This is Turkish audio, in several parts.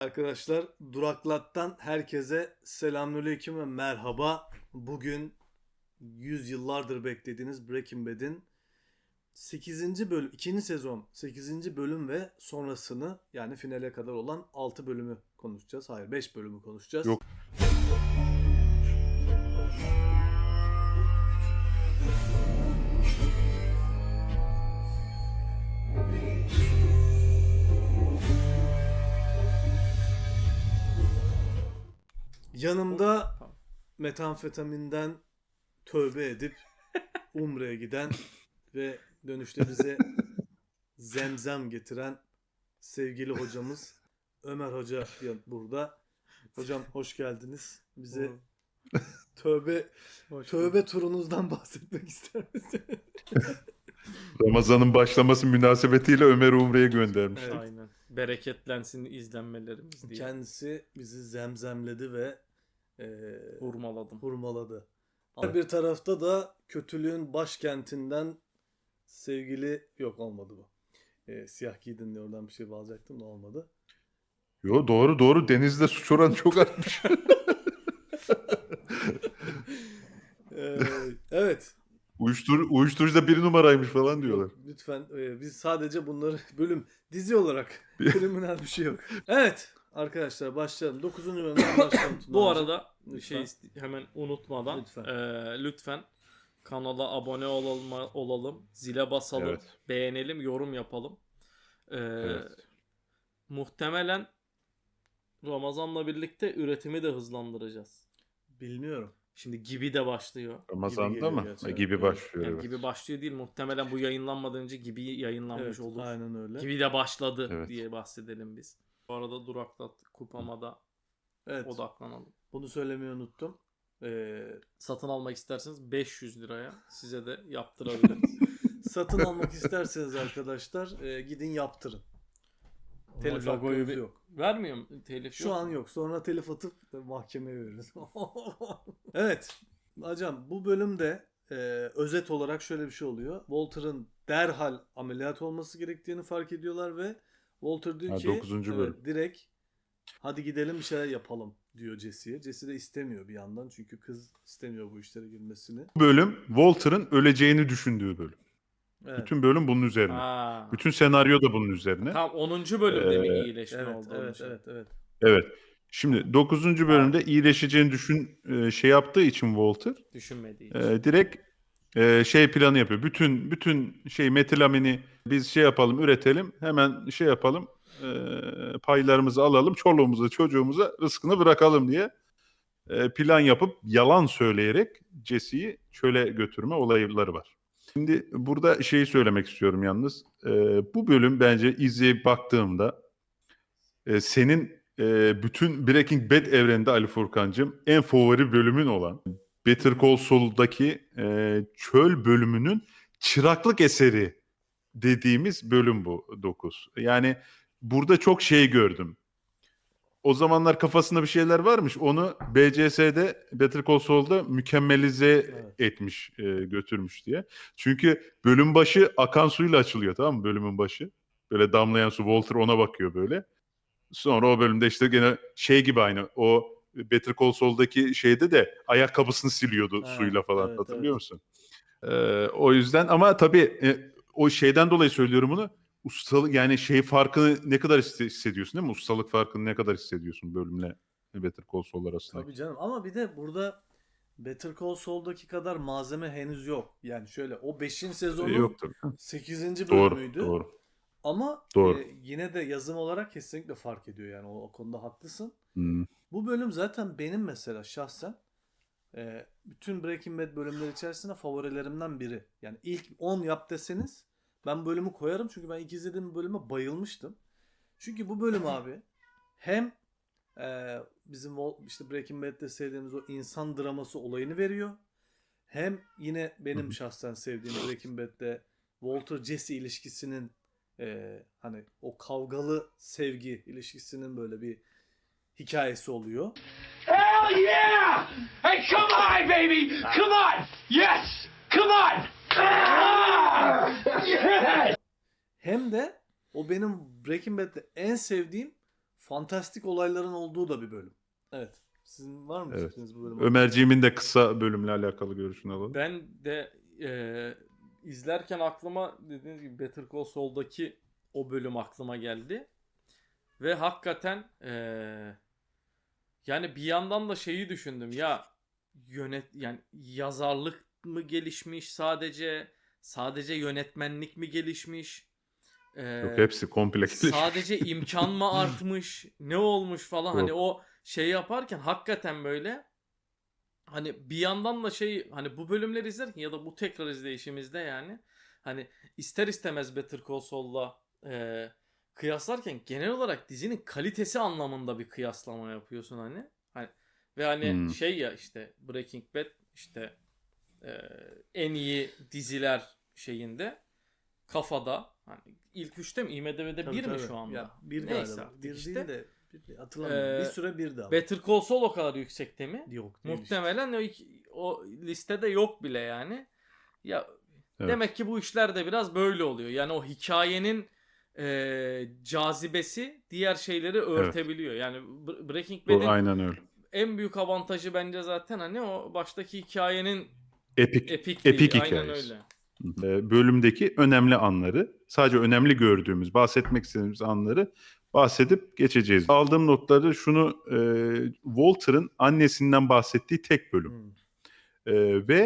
Arkadaşlar Duraklat'tan herkese selamünaleyküm ve merhaba. Bugün 100 yıllardır beklediğiniz Breaking Bad'in 8. bölüm, 2. sezon 8. bölüm ve sonrasını yani finale kadar olan 6 bölümü konuşacağız. Hayır 5 bölümü konuşacağız. Yok. Yanımda metamfetaminden tövbe edip Umre'ye giden ve dönüşte bize zemzem getiren sevgili hocamız Ömer Hoca burada. Hocam hoş geldiniz. Bize tövbe tövbe turunuzdan bahsetmek ister misiniz? Ramazan'ın başlaması münasebetiyle Ömer Umre'ye göndermiştik. Evet. Aynen. Bereketlensin izlenmelerimiz diye. Kendisi bizi zemzemledi ve e, Vurmaladım. hurmaladı. Ama bir tarafta da kötülüğün başkentinden sevgili yok olmadı bu. E, siyah giydin diye oradan bir şey bağlayacaktım da olmadı. Yo doğru doğru denizde suç oranı çok artmış. E, evet. Uyuştur, uyuşturucuda bir numaraymış falan diyorlar. Lütfen e, biz sadece bunları bölüm dizi olarak kriminal bir şey yok. Evet arkadaşlar başlayalım. 9. bölümden başlayalım. Bu arada Lütfen. şey hemen unutmadan Lütfen. lütfen. lütfen kanala abone olalım, olalım zile basalım, Evet. beğenelim, yorum yapalım. Ee, Evet. Muhtemelen Ramazan'la birlikte üretimi de hızlandıracağız. Bilmiyorum. Şimdi gibi de başlıyor. Ramazan'da geliyor mı? evet. gibi başlıyor. Yani evet. gibi başlıyor değil muhtemelen bu yayınlanmadan önce gibi yayınlanmış Evet, olur. aynen öyle. Gibi de başladı Evet. diye bahsedelim biz. Bu arada duraklat kupama da Evet. odaklanalım. Bunu söylemeyi unuttum. E, Satın almak isterseniz 500 liraya size de yaptırabiliriz. satın almak isterseniz arkadaşlar e, gidin yaptırın. Telif logoyu hakkımız bir- yok. Vermiyor mu telif? Şu an yok. Sonra telif atıp mahkemeye veririz. evet. Hocam bu bölümde e, özet olarak şöyle bir şey oluyor. Walter'ın derhal ameliyat olması gerektiğini fark ediyorlar ve Walter diyor Ha, ki dokuzuncu bölüm. evet, direkt hadi gidelim bir şeyler yapalım diyor Jesse'ye. Jesse de istemiyor bir yandan çünkü kız istemiyor bu işlere girmesini. Bu bölüm Walter'ın öleceğini düşündüğü bölüm. Evet. Bütün bölüm bunun üzerine. Ha. Bütün senaryo da bunun üzerine. Tam 10. bölümde mi Ee, iyileşme evet, oldu? evet, evet, evet. Evet. Şimdi 9. bölümde iyileşeceğini düşün e, şey yaptığı için Walter Düşünmediği için. e, direkt e, şey planı yapıyor. Bütün bütün şey metilamini biz şey yapalım, üretelim. Hemen şey yapalım. e, paylarımızı alalım. Çoluğumuza, çocuğumuza rızkını bırakalım diye e, plan yapıp yalan söyleyerek Jesse'yi çöle götürme olayları var. Şimdi burada şeyi söylemek istiyorum yalnız. E, bu bölüm bence izleyip baktığımda e, senin e, bütün Breaking Bad evreninde Ali Furkan'cığım en favori bölümün olan Better Call Saul'daki e, çöl bölümünün çıraklık eseri dediğimiz bölüm bu 9. Yani burada çok şey gördüm. O zamanlar kafasında bir şeyler varmış. Onu BCS'de Better Call Saul'da mükemmelize Evet. etmiş, e, götürmüş diye. Çünkü bölüm başı akan suyla açılıyor tamam mı bölümün başı. Böyle damlayan su Walter ona bakıyor böyle. Sonra o bölümde işte gene şey gibi aynı o Better Call Saul'daki şeyde de ayakkabısını siliyordu Ha, suyla falan evet, hatırlıyor evet. musun? Ee, o yüzden ama tabii e, o şeyden dolayı söylüyorum bunu. Ustalık yani şey farkını ne kadar hisse- hissediyorsun değil mi? Ustalık farkını ne kadar hissediyorsun bölümle Better Call Saul arasında? Tabii canım ama bir de burada Better Call Saul'daki kadar malzeme henüz yok. Yani şöyle o 5. sezonun Yok tabii. 8. Doğru, bölümüydü. doğru. Ama Doğru. e, yine de yazım olarak kesinlikle fark ediyor yani o, o konuda haklısın. Hmm. Bu bölüm zaten benim mesela şahsen e, bütün Breaking Bad bölümleri içerisinde favorilerimden biri. Yani ilk 10 yap deseniz ben bölümü koyarım çünkü ben ilk izlediğim bölüme bayılmıştım. Çünkü bu bölüm abi hem e, bizim işte Breaking Bad'de sevdiğimiz o insan draması olayını veriyor. Hem yine benim şahsen sevdiğim Breaking Bad'de Walter Jesse ilişkisinin e, hani o kavgalı sevgi ilişkisinin böyle bir hikayesi oluyor. Hell yeah! Hey, come on, baby! Come on! Yes! Come on! Ah! Yes! Hem de o benim Breaking Bad'de en sevdiğim fantastik olayların olduğu da bir bölüm. Evet. Sizin var mı Evet. fikriniz bu bölüm? Ömerciğimin de kısa bölümle alakalı görüşünü alalım. Ben de e, izlerken aklıma dediğiniz gibi Better Call Saul'daki o bölüm aklıma geldi. Ve hakikaten e, yani bir yandan da şeyi düşündüm ya yönet yani yazarlık mı gelişmiş sadece sadece yönetmenlik mi gelişmiş E, Yok hepsi komple gelişmiş. sadece imkan mı artmış ne olmuş falan hani Yok. o şey yaparken hakikaten böyle hani bir yandan da şey hani bu bölümleri izlerken ya da bu tekrar izleyişimizde yani hani ister istemez Better Call Saul'la e, kıyaslarken genel olarak dizinin kalitesi anlamında bir kıyaslama yapıyorsun hani. hani ve hani Hmm. şey ya işte Breaking Bad işte e, en iyi diziler şeyinde kafada hani ilk üçte mi IMDb'de Tabii, bir mi şu anda? Ya, bir Neyse galiba. Bir işte. değil de bir, hatırlamıyorum. Ee, bir süre bir de ama. Better Call Saul o kadar yüksekte mi? Yok değil işte. Muhtemelen o, o listede yok bile yani. Ya Evet. demek ki bu işler de biraz böyle oluyor. Yani o hikayenin e, cazibesi diğer şeyleri örtebiliyor. Yani Bre- Breaking Bad'in aynen öyle. en büyük avantajı bence zaten hani o baştaki hikayenin Epik. Epik Aynen hikayesi. öyle. bölümdeki önemli anları, sadece önemli gördüğümüz, bahsetmek istediğimiz anları bahsedip geçeceğiz. Aldığım notlarda şunu e, Walter'ın annesinden bahsettiği tek bölüm. Hmm. E, ve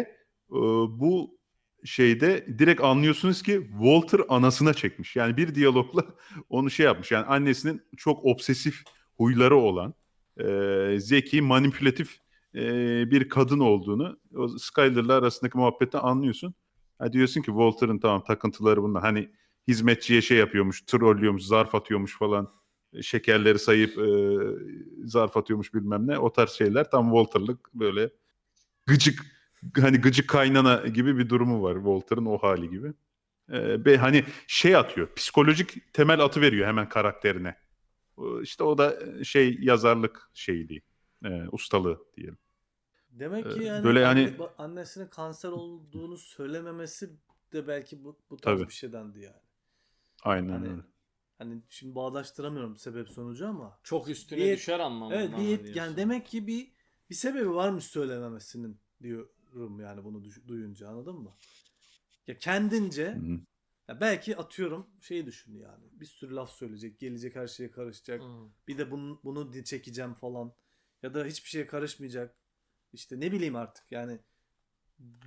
e, bu şeyde direkt anlıyorsunuz ki Walter anasına çekmiş. Yani bir diyalogla onu şey yapmış. Yani annesinin çok obsesif huyları olan, e, zeki, manipülatif e, bir kadın olduğunu o Skyler'la arasındaki muhabbetten anlıyorsun. Ha diyorsun ki Walter'ın tamam takıntıları bunlar. Hani hizmetçiye şey yapıyormuş, trollüyormuş, zarf atıyormuş falan. Şekerleri sayıp e, zarf atıyormuş bilmem ne. O tarz şeyler tam Walter'lık böyle gıcık hani gıcık kaynana gibi bir durumu var Walter'ın o hali gibi. E, ve hani şey atıyor, psikolojik temel atı veriyor hemen karakterine. İşte o da e, şey yazarlık şeyliği, e, ustalığı diyelim. Demek ki Ee, yani böyle hani- annesinin kanser olduğunu söylememesi de belki bu, bu tarz Tabii. bir şeydendi yani. Aynen Hani- öyle. Hani şimdi bağdaştıramıyorum sebep sonucu ama. Çok üstüne Bir- düşer anlamında. Evet mı bir yet- diyorsun? yani demek ki bir bir sebebi varmış söylememesinin diyorum yani bunu duyunca anladın mı? Ya kendince ya belki atıyorum şeyi düşün yani. Bir sürü laf söyleyecek, gelecek her şeye karışacak. Hı. Bir de bunu, bunu çekeceğim falan. Ya da hiçbir şeye karışmayacak. İşte ne bileyim artık yani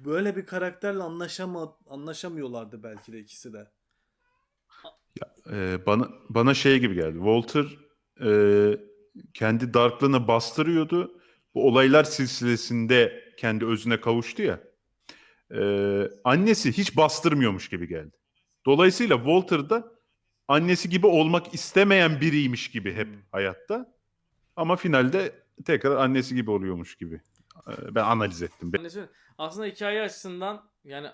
böyle bir karakterle anlaşama anlaşamıyorlardı belki de ikisi de. Ee, bana bana şey gibi geldi. Walter e, kendi darklığını bastırıyordu. Bu olaylar silsilesinde kendi özüne kavuştu ya. Ee, annesi hiç bastırmıyormuş gibi geldi. Dolayısıyla Walter da annesi gibi olmak istemeyen biriymiş gibi hep Hmm. hayatta. Ama finalde tekrar annesi gibi oluyormuş gibi. Ee, ben analiz ettim. Annesi, aslında hikaye açısından yani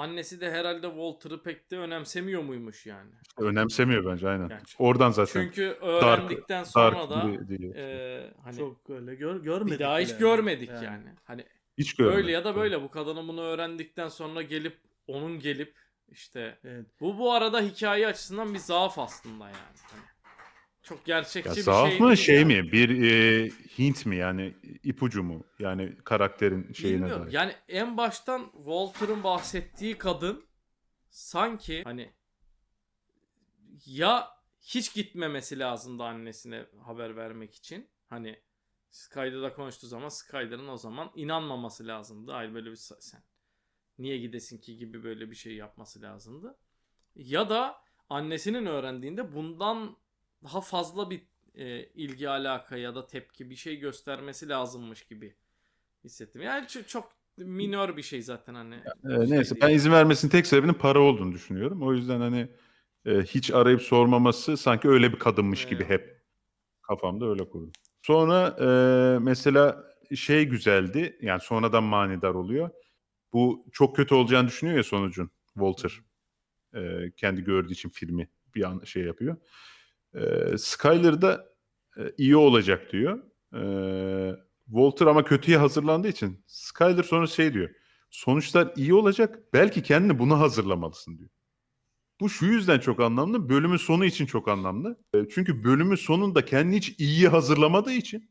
annesi de herhalde Walter'ı pek de önemsemiyor muymuş yani. Önemsemiyor bence aynen. Yani Oradan zaten Çünkü öğrendikten sonra da dark diye- diye. e, hani Çok öyle gör, görmedik. bir daha hiç bile görmedik yani. Hani hiç görmedim. öyle ya da böyle bu kadının bunu öğrendikten sonra gelip onun gelip işte Evet. bu bu arada hikaye açısından bir zaaf aslında yani. Hani çok gerçekçi Ya bir zaaf şey mı değil şey yani. mi? Bir e, hint mi yani ipucu mu? Yani karakterin şeyine Bilmiyorum. dair. Yani en baştan Walter'ın bahsettiği kadın sanki hani ya hiç gitmemesi lazımdı annesine haber vermek için. Hani Skyler'da da konuştuğu zaman Skyler'ın o zaman inanmaması lazımdı. Ay böyle bir sa- sen niye gidesin ki gibi böyle bir şey yapması lazımdı. Ya da annesinin öğrendiğinde bundan daha fazla bir e, ilgi alaka ya da tepki bir şey göstermesi lazımmış gibi hissettim. Yani ç- çok minör bir şey zaten hani. Şey neyse değil. ben izin vermesinin tek sebebinin para olduğunu düşünüyorum. O yüzden hani e, hiç arayıp sormaması sanki öyle bir kadınmış gibi Evet. hep kafamda öyle kurdum. Sonra e, mesela şey güzeldi. Yani sonradan manidar oluyor. Bu çok kötü olacağını düşünüyor ya sonucun Walter. E, kendi gördüğü için filmi bir an şey yapıyor. E, Skyler da iyi olacak diyor. E, Walter ama kötüye hazırlandığı için Skyler sonra şey diyor. Sonuçlar iyi olacak. Belki kendini buna hazırlamalısın diyor. Bu şu yüzden çok anlamlı. Bölümün sonu için çok anlamlı. Çünkü bölümün sonunda kendini hiç iyiyi hazırlamadığı için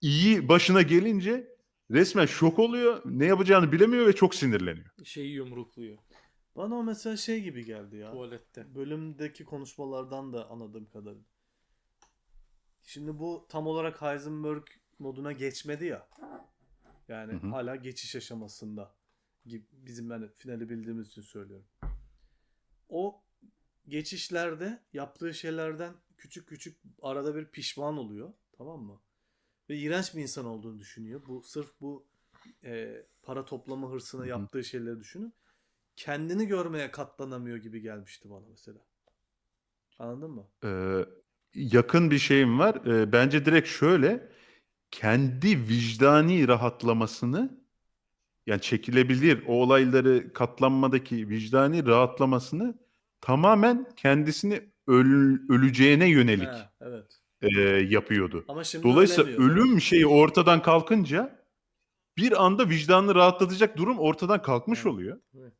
iyi başına gelince resmen şok oluyor. Ne yapacağını bilemiyor ve çok sinirleniyor. Şeyi yumrukluyor Bana o mesela şey gibi geldi ya. tuvalette. Bölümdeki konuşmalardan da anladığım kadarıyla. Şimdi bu tam olarak Heisenberg moduna geçmedi ya. Yani Hı hı. hala geçiş aşamasında. Gibi bizim yani finali bildiğimiz için söylüyorum. O geçişlerde yaptığı şeylerden küçük küçük arada bir pişman oluyor. Tamam mı? Ve iğrenç bir insan olduğunu düşünüyor. Bu sırf bu e, para toplama hırsına Hı hı. yaptığı şeyleri düşünün. Kendini görmeye katlanamıyor gibi gelmişti bana mesela. Anladın mı? Ee, yakın bir şeyim var. Ee, bence direkt şöyle kendi vicdani rahatlamasını yani çekilebilir o olayları katlanmadaki vicdani rahatlamasını tamamen kendisini öl- öleceğine yönelik He, evet. e, yapıyordu. Ama şimdi Dolayısıyla ölemiyor, ölüm şeyi ortadan kalkınca bir anda vicdanını rahatlatacak durum ortadan kalkmış Evet. oluyor. Evet.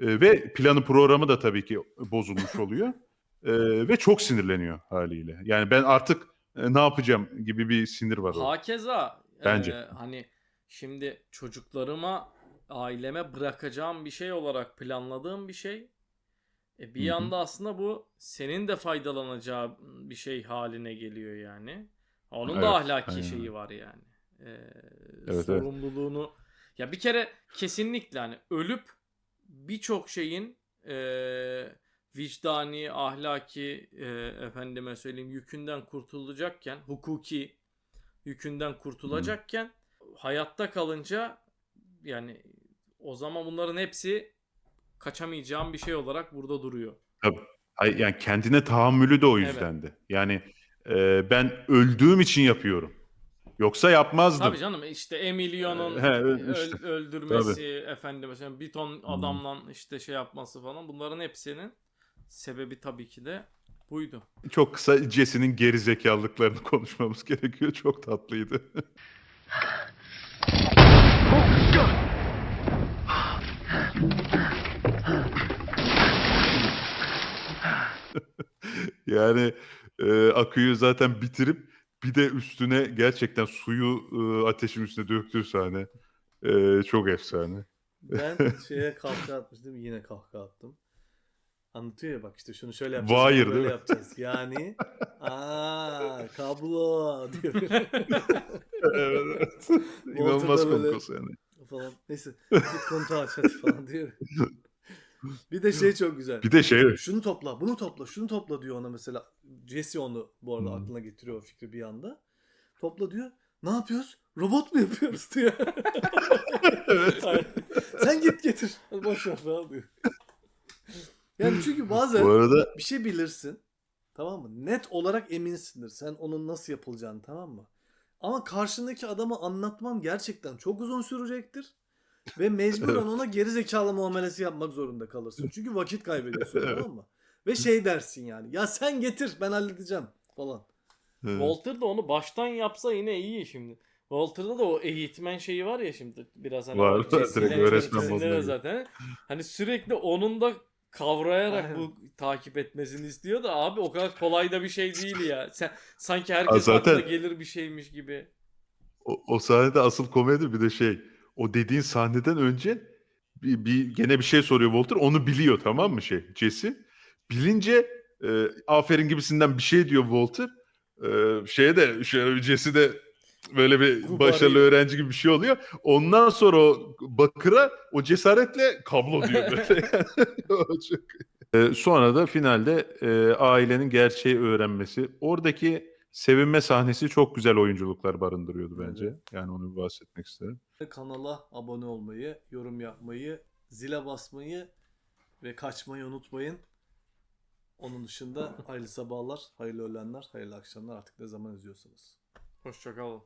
Ee, ve planı programı da tabii ki bozulmuş oluyor. Ee, ve çok sinirleniyor haliyle. Yani ben artık e, ne yapacağım gibi bir sinir var orada. Hakeza Bence. e, hani şimdi çocuklarıma aileme bırakacağım bir şey olarak planladığım bir şey. E, bir Hı hı. yanda aslında bu senin de faydalanacağı bir şey haline geliyor yani. Onun Evet, da ahlaki aynen şeyi var yani. E, evet. sorumluluğunu ya bir kere kesinlikle hani ölüp birçok şeyin e, vicdani, ahlaki e, efendime söyleyeyim yükünden kurtulacakken, hukuki yükünden kurtulacakken hayatta kalınca yani o zaman bunların hepsi kaçamayacağım bir şey olarak burada duruyor. Ay- Yani kendine tahammülü de o Evet. yüzdendi. Yani e, ben öldüğüm için yapıyorum. Yoksa yapmazdım. Tabii canım işte Emilio'nun He, öl- işte. öldürmesi, efendim mesela bir ton adamla işte şey yapması falan bunların hepsinin sebebi tabii ki de buydu. Çok kısa Jesse'nin geri zekalılıklarını konuşmamız gerekiyor. Çok tatlıydı. yani e, aküyü zaten bitirip bir de üstüne gerçekten suyu e, ateşin üstüne döktüğü sahne e, çok efsane. Ben şeye kahkaha atmıştım yine kahkaha attım. Anlatıyor ya bak işte şunu şöyle yapacağız. Wire bunu değil böyle mi? yapacağız. Yani aa kablo diyor. evet. İnanılmaz Walter'da böyle- komik o sahne. falan. Neyse git kontağı aç hadi falan diyor. Bir de şey çok güzel. Bir de şey Şunu topla, bunu topla, şunu topla diyor ona mesela. Jesse onu bu arada Hmm. aklına getiriyor o fikri bir anda. Topla diyor. Ne yapıyoruz? Robot mu yapıyoruz diyor. evet. Aynen. Sen git getir. Boş ver falan diyor. Yani çünkü bazen Bu arada bir şey bilirsin. Tamam mı? Net olarak eminsindir. Sen onun nasıl yapılacağını tamam mı? Ama karşındaki adama anlatman gerçekten çok uzun sürecektir. Ve mecburen Evet. ona geri zekalı muamelesi yapmak zorunda kalırsın. Çünkü vakit kaybediyorsun Evet. tamam mı? Ve şey dersin yani. Ya sen getir ben halledeceğim falan. evet. Walter da onu baştan yapsa yine iyi şimdi. Walter'da da o eğitmen şeyi var ya şimdi biraz hani Var, Direkt öğretmen zaten. Hani sürekli onun da kavrayarak Aynen. bu takip etmesini istiyor da abi o kadar kolay da bir şey değil ya. Sen sanki herkes Ha, zaten- aklına gelir bir şeymiş gibi. O, o sahnede asıl komedi bir de şey. O dediğin sahneden önce bir, bir gene bir şey soruyor Walter. Onu biliyor tamam mı şey Jesse. Bilince e, aferin gibisinden bir şey diyor Walter. E, şeye de şöyle bir Jesse de böyle bir Kup başarılı öğrenci gibi bir şey oluyor. Ondan sonra o Bakır'a o cesaretle kablo diyor böyle. E, sonra da finalde e, ailenin gerçeği öğrenmesi. Oradaki sevinme sahnesi çok güzel oyunculuklar barındırıyordu bence. Evet. Yani onu bir bahsetmek isterim. Kanala abone olmayı, yorum yapmayı, zile basmayı ve kaçmayı unutmayın. Onun dışında hayırlı sabahlar, hayırlı öğlenler, hayırlı akşamlar artık ne zaman izliyorsanız. Hoşçakalın.